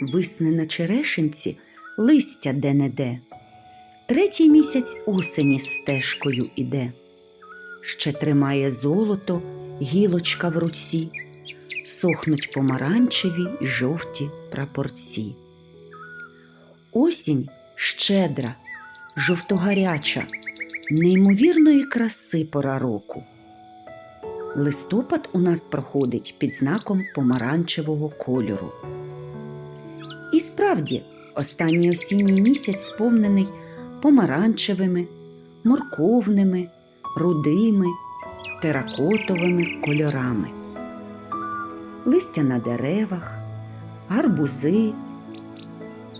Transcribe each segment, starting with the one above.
Висне на черешенці листя де-не-де. Третій місяць осені стежкою іде. Ще тримає золото гілочка в руці, сохнуть помаранчеві й жовті прапорці. Осінь щедра, жовтогаряча, неймовірної краси пора року. Листопад у нас проходить під знаком помаранчевого кольору. І справді, останній осінній місяць сповнений помаранчевими, морковними, рудими, теракотовими кольорами. Листя на деревах, гарбузи,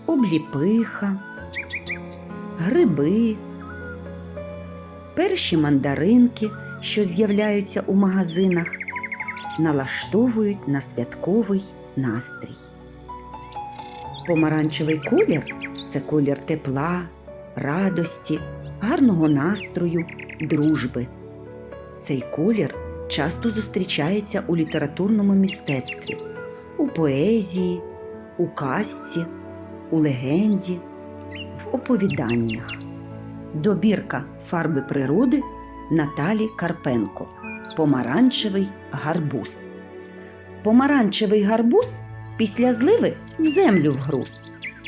обліпиха, гриби, перші мандаринки, що з'являються у магазинах, налаштовують на святковий настрій. Помаранчевий колір це колір тепла, радості, гарного настрою, дружби. Цей колір часто зустрічається у літературному мистецтві, у поезії, у казці, у легенді, в оповіданнях. Добірка фарби природи Наталі Карпенко. Помаранчевий гарбуз. Помаранчевий гарбуз після зливи в землю вгруз.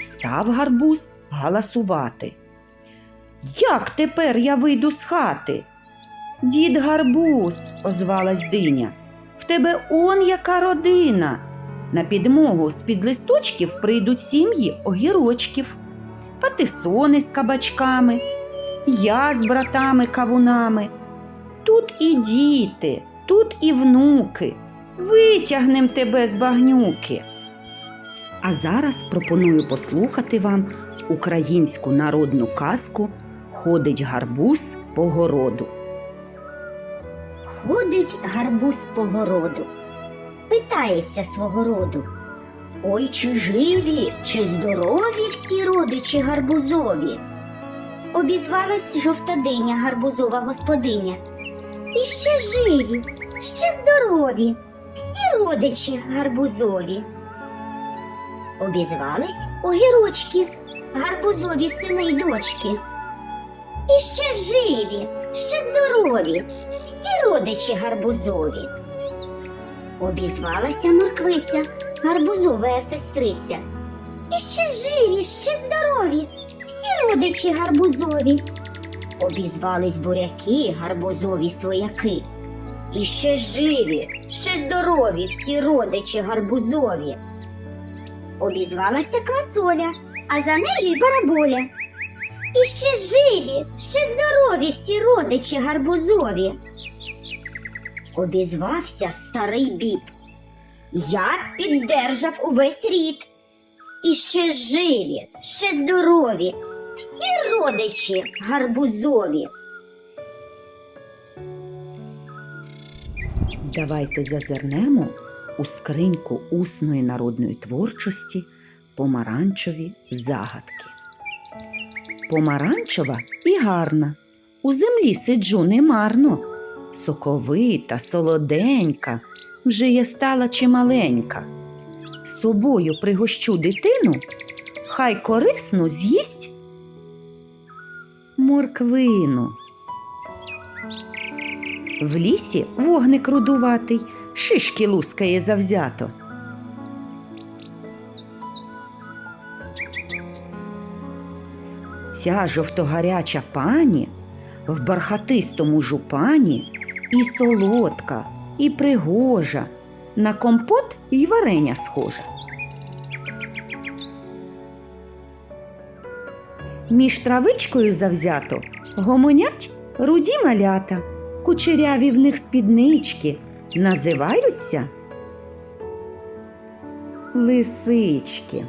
Став гарбуз галасувати. Як тепер я вийду з хати? Дід гарбуз, озвалась диня. В тебе он яка родина. На підмогу з-під листочків прийдуть сім'ї огірочків, патисони з кабачками, я з братами кавунами. Тут і діти, тут і внуки. Витягнем тебе з багнюки. А зараз пропоную послухати вам українську народну казку Ходить гарбуз по городу. Ходить гарбуз по городу, питається свого роду. Ой, чи живі, чи здорові всі родичі гарбузові? Обізвалась жовтодиня гарбузова господиня. І ще живі, ще здорові, всі родичі гарбузові. Обізвались огірочки, гарбузові сини й дочки. І ще живі, ще здорові, всі родичі гарбузові. Обізвалася морквиця, гарбузова сестриця. І ще живі, ще здорові, всі родичі гарбузові. Обізвались буряки, гарбузові свояки. І ще живі, ще здорові, всі родичі гарбузові. Обізвалася квасоля, а за нею й бараболя. І ще живі, ще здорові всі родичі гарбузові. Обізвався старий біб. Я піддержав увесь рід. І ще живі, ще здорові, всі родичі гарбузові. Давайте зазирнемо у скриньку усної народної творчості помаранчеві загадки. Помаранчева і гарна. У землі сиджу немарно. Соковита, солоденька, вже я стала чималенька. Собою пригощу дитину, хай корисно з'їсть морквину. В лісі вогник рудуватий, шишки лускає завзято. Ця жовтогаряча пані в бархатистому жупані і солодка, і пригожа, на компот й варення схожа. Між травичкою завзято гомонять руді малята, кучеряві в них спіднички, називаються лисички.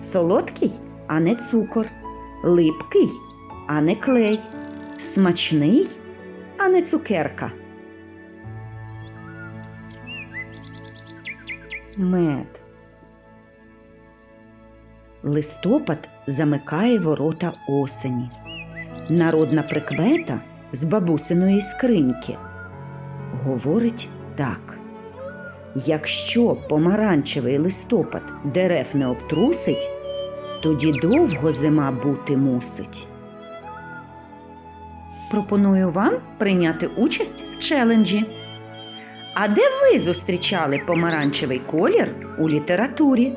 Солодкий, а не цукор, липкий, а не клей, смачний, а не цукерка. Мед. Листопад замикає ворота осені. Народна прикмета з бабусиної скриньки говорить так: Якщо помаранчевий листопад дерев не обтрусить, тоді довго зима бути мусить. Пропоную вам прийняти участь в челенджі. А де ви зустрічали помаранчевий колір у літературі?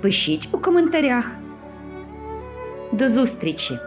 Пишіть у коментарях. До зустрічі!